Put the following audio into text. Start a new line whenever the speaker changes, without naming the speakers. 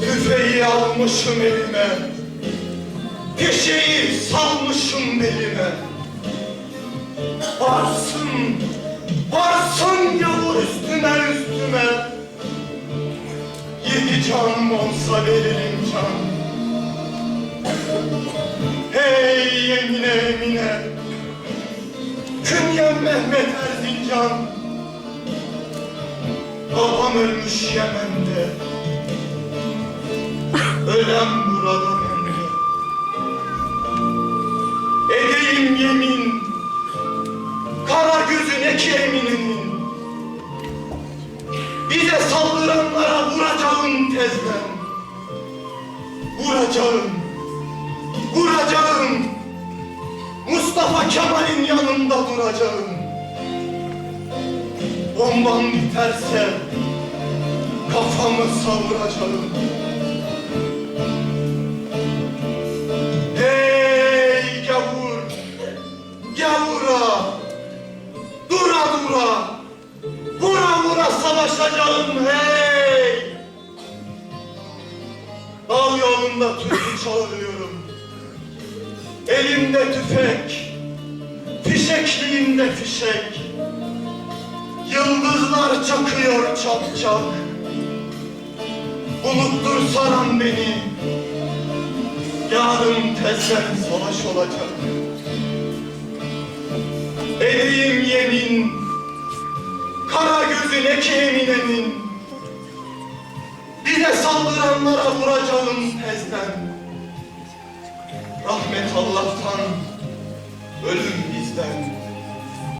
Tüfeği almışım elime. Fişeği salmışım belime varsın Canım olsa veririm can. Hey Emine Emine Künyem Mehmet Erzincan. Babam ölmüş Yemen'de. Ölen burada tezden Vuracağım. Vuracağım. Mustafa Kemal'in yanında duracağım. Bomban biterse Kafamı savuracağım. Hey gavur, gavura, dura dura, vura vura savaşacağım hey. Dağ yolunda türkü çağırıyorum. Elimde tüfek, fişekliğimde fişek. Yıldızlar çakıyor çak çak. Buluttur saran beni. Yarın tezden savaş olacak. Edeyim yemin, kara gözün eki eminemin. Bize saldıranlara vuracağım Rahmet Allah'tan, ölüm bizden.